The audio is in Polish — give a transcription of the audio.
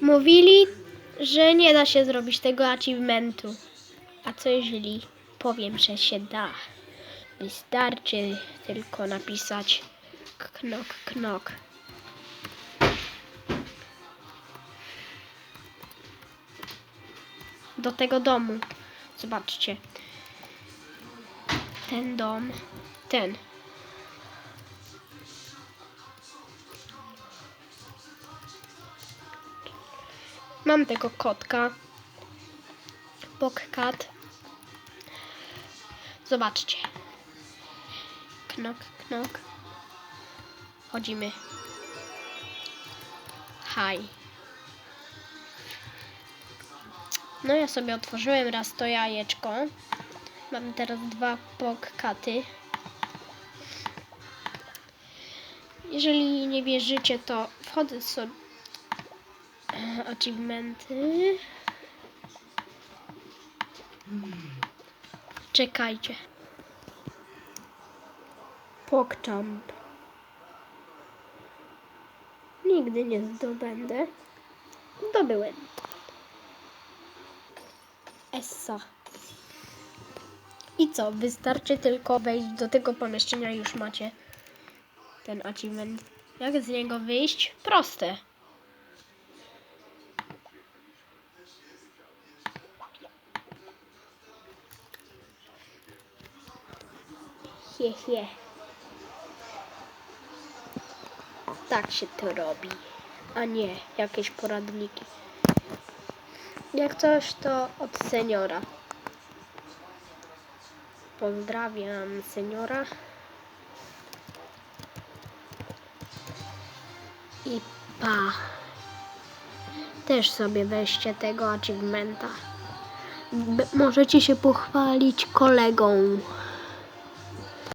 Mówili, że nie da się zrobić tego achievementu. A co jeżeli powiem, że się da? Wystarczy tylko napisać knok, knok. Do tego domu. Zobaczcie. Ten dom. Ten. Mam tego kotka. Bokkat. Zobaczcie. Knok, knok. Chodzimy. Haj. No ja sobie otworzyłem raz to jajeczko. Mam teraz dwa bokkaty. Jeżeli nie wierzycie, to wchodzę sobie achievementy. Czekajcie. Pokchamp. Nigdy nie zdobędę. Zdobyłem. Essa. I co? Wystarczy tylko wejść do tego pomieszczenia już macie ten achievement. Jak z niego wyjść? Proste. He, he. Tak się to robi, a nie jakieś poradniki. Jak coś, to od seniora. Pozdrawiam seniora. I pa. Też sobie weźcie tego achievementa. B- możecie się pochwalić kolegą.